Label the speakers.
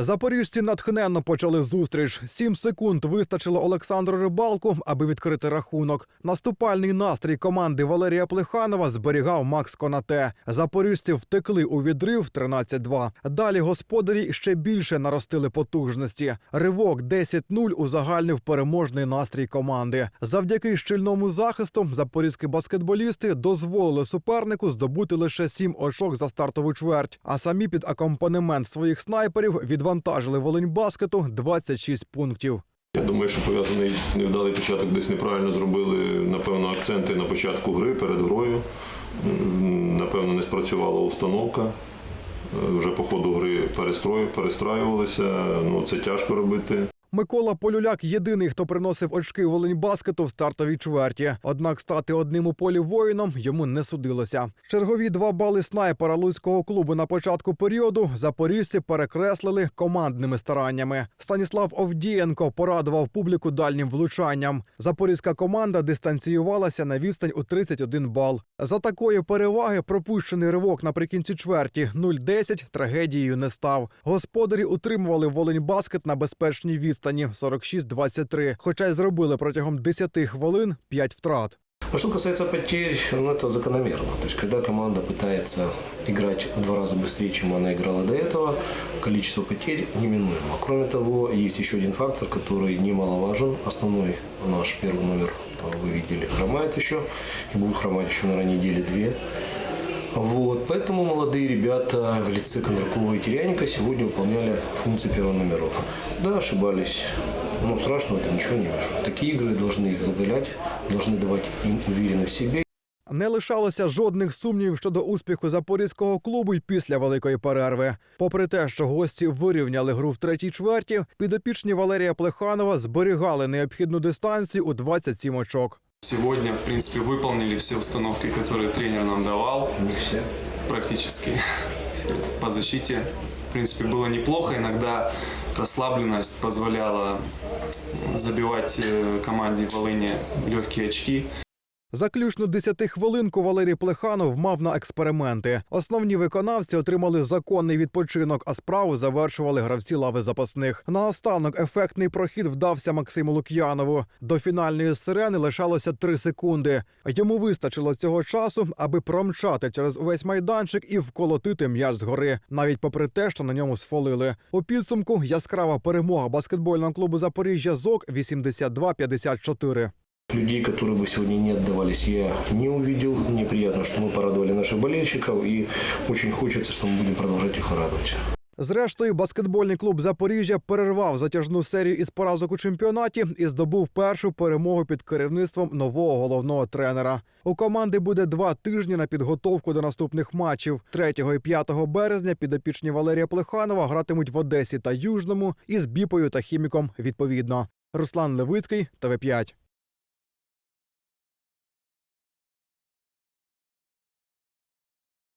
Speaker 1: Запоріжці натхненно почали зустріч. Сім секунд вистачило Олександру Рибалку, аби відкрити рахунок. Наступальний настрій команди Валерія Плеханова зберігав Макс Конате. Запоріжці втекли у відрив 13-2. Далі господарі ще більше наростили потужності. Ривок 10-0 узагальнив переможний настрій команди. Завдяки щільному захисту запорізькі баскетболісти дозволили супернику здобути лише сім очок за стартову чверть, а самі під акомпанемент своїх снайперів відвантажили Волиньбаскету 26 пунктів.
Speaker 2: Я думаю, що пов'язаний невдалий початок десь неправильно зробили, напевно, акценти на початку гри перед грою. Напевно, не спрацювала установка. Е, Вже по ходу гри перестрою, перестраювалися. Ну, це тяжко робити.
Speaker 1: Микола Полюляк єдиний, хто приносив очки Волиньбаскету в стартовій чверті. Однак стати одним у полі воїном йому не судилося. Чергові два бали снайпера луцького клубу на початку періоду запоріжці перекреслили командними стараннями. Станіслав Овдієнко порадував публіку дальнім влучанням. Запорізька команда дистанціювалася на відстань у 31 бал. За такої переваги пропущений ривок наприкінці чверті 0-10 трагедією не став. Господарі утримували Волиньбаскет на безпечній відстані 46-23, хоча й зробили протягом 10 хвилин 5 втрат.
Speaker 3: А что касается потерь, ну это закономерно. То есть, когда команда пытается играть в два раза быстрее, чем она играла до этого, количество потерь неминуемо. Кроме того, есть еще один фактор, который немаловажен. Основной наш первый номер, э, вы видели, хромает еще. И будет хромать еще, наверное, недели две. Вот, поэтому молодые ребята в лице Кондракова и Теряника сегодня выполняли функции первономеров. Да, ошибались. Но страшного это ничего не вижу. Такие игры должны их закалять, должны давать им уверенность в себе.
Speaker 1: Не лишалося жодних сумнівів щодо успіху запорізького клубу й після великої перерви. Попри те, що гості вирівняли гру в третій чверті, підопічні Валерія Плеханова зберігали необхідну дистанцію у 27 очок.
Speaker 4: Сегодня, в принципе, выполнили все установки, которые тренер нам давал.
Speaker 3: Не все.
Speaker 4: Практически по защите. В принципе, было неплохо. Иногда расслабленность позволяла забивать э, команде Волыни легкие очки.
Speaker 1: Заключну десятихвилинку Валерій Плеханов мав на експерименти. Основні виконавці отримали законний відпочинок, а справу завершували гравці лави запасних. Наостанок ефектний прохід вдався Максиму Лук'янову. До фінальної сирени лишалося три секунди. Йому вистачило цього часу, аби промчати через увесь майданчик і вколотити м'яч згори, навіть попри те, що на ньому сфолили. У підсумку яскрава перемога баскетбольного клубу Запоріжжя ЗОК 82-54.
Speaker 3: Людей, которые бы сегодня не отдавались, я не увидел. Мне приятно, что мы порадовали наших болельщиков. И очень хочется, что мы будем продолжать их радовать.
Speaker 1: Зрештою, баскетбольний клуб Запоріжжя перервав затяжну серію із поразок у чемпіонаті і здобув першу перемогу під керівництвом нового головного тренера. У команди буде два тижні на підготовку до наступних матчів. 3 і 5 березня підопічні Валерія Плеханова гратимуть в Одесі та Южному із Біпою та Хіміком відповідно. Руслан Левицький, ТВ 5